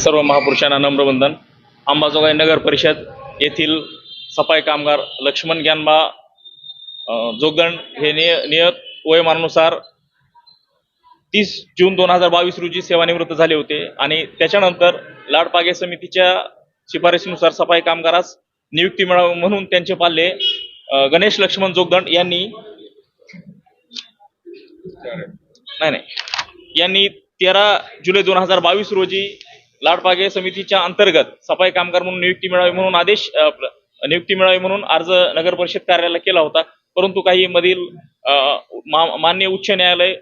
सर्व महापुरुषांना नम्रवंदन अंबाजोगाई नगर परिषद येथील सफाई कामगार लक्ष्मण ग्यानबा जोगदंड हे निय नियत वयोमानानुसार तीस जून दोन हजार बावीस रोजी सेवानिवृत्त झाले होते आणि त्याच्यानंतर लाडपागे समितीच्या शिफारसीनुसार सफाई कामगारास नियुक्ती मिळावी म्हणून त्यांचे पाल्ले गणेश लक्ष्मण जोगदंड यांनी नाही नाही. यांनी तेरा जुलै दोन हजार बावीस रोजी लाडपागे समितीच्या अंतर्गत सफाई कामगार म्हणून नियुक्ती मिळावी म्हणून आदेश नियुक्ती मिळावी म्हणून अर्ज नगर परिषद कार्यालयाला केला होता. परंतु काही मधील मान्य उच्च न्यायालय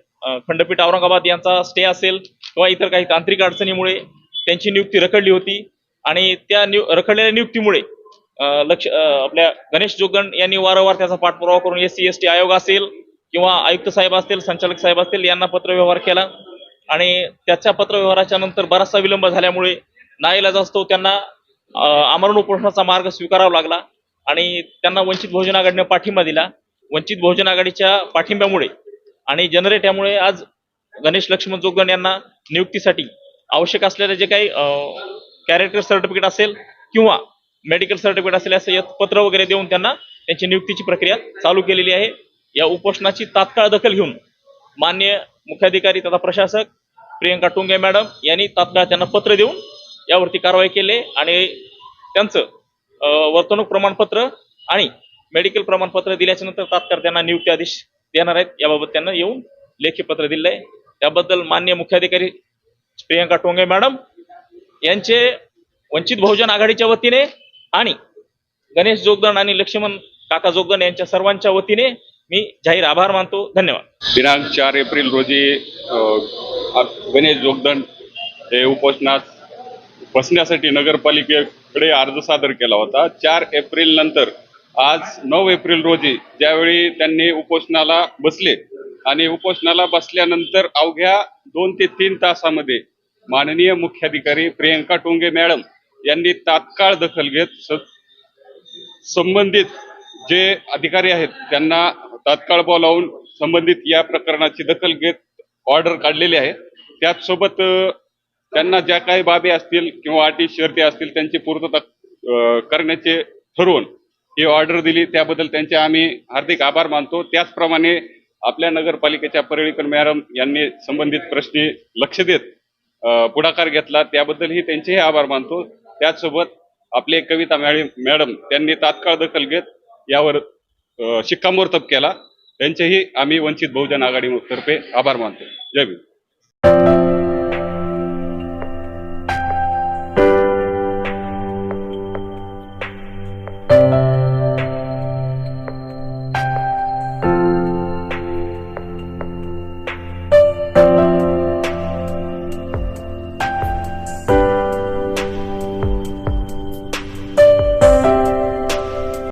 खंडपीठ औरंगाबाद यांचा स्टे असेल किंवा इतर काही तांत्रिक अडचणीमुळे त्यांची नियुक्ती रखडली होती. आणि त्या नियु रखडलेल्या नियुक्तीमुळे लक्ष आपल्या गणेश जोगण यांनी वारंवार त्याचा पाठपुरावा करून एस सी एस टी आयोग असेल किंवा आयुक्त साहेब असतील संचालक साहेब असतील यांना पत्रव्यवहार केला. आणि त्याच्या पत्रव्यवहाराच्या नंतर बराचसा विलंब झाल्यामुळे नाईलाज असतो त्यांना आमरण उपोषणाचा मार्ग स्वीकारावा लागला आणि त्यांना वंचित बहुजन आघाडीने पाठिंबा दिला. वंचित बहुजन आघाडीच्या पाठिंब्यामुळे आणि जनरेट यामुळे आज गणेश लक्ष्मण जोगदंड यांना नियुक्तीसाठी आवश्यक असलेले जे काही कॅरेक्टर सर्टिफिकेट असेल किंवा मेडिकल सर्टिफिकेट असेल असं पत्र वगैरे देऊन त्यांना त्यांची नियुक्तीची प्रक्रिया चालू केलेली आहे. या उपोषणाची तात्काळ दखल घेऊन मान्य मुख्याधिकारी तथा प्रशासक प्रियंका टुंगे मॅडम यांनी तात्काळ त्यांना पत्र देऊन यावरती कारवाई केली आणि त्यांचं वर्तणूक प्रमाणपत्र आणि मेडिकल प्रमाणपत्र दिल्याच्या नंतर तात्काळ त्यांना नियुक्ती आदेश देणार आहेत. याबाबत त्यांना येऊन लेखी पत्र दिलं आहे. त्याबद्दल मान्य मुख्याधिकारी प्रियंका टोंगे मॅडम यांचे वंचित बहुजन आघाडीच्या वतीने आणि गणेश जोगदंड आणि लक्ष्मण काका जोगदंड यांच्या सर्वांच्या वतीने मी जाहीर आभार मानतो. धन्यवाद. दिनांक चार एप्रिल रोजी गणेश जोगदंड हे उपोषणात बसण्यासाठी नगरपालिकेकडे अर्ज सादर केला होता. चार एप्रिल नंतर आज नऊ एप्रिल रोजी ज्यावेळी त्यांनी उपोषणाला बसले आणि उपोषणाला बसल्यानंतर अवघ्या दोन ते तीन तासामध्ये माननीय मुख्याधिकारी प्रियंका टोंगे मॅडम यांनी तात्काळ दखल घेत स- संबंधित जे अधिकारी आहेत त्यांना तात्काळ बोलावून संबंधित या प्रकरणाची दखल घेत ऑर्डर काढलेली आहे. त्याचसोबत त्यांना ज्या काही बाबी असतील किंवा अटी शर्ती असतील त्यांची पूर्तता करण्याचे ठरवून ही ऑर्डर दिली. त्याबद्दल त्यांचे आम्ही हार्दिक आभार मानतो. त्याचप्रमाणे आपल्या नगरपालिकेच्या परळीकर मॅडम यांनी संबंधित प्रश्नी लक्ष देत पुढाकार घेतला. त्याबद्दलही त्यांचेही आभार मानतो. त्याचसोबत आपले कविता मॅडम मॅडम त्यांनी तात्काळ दखल घेत यावर शिक्कामोर्तब केला. त्यांचेही आम्ही वंचित बहुजन आघाडीतर्फे आभार मानतो. जय भीम.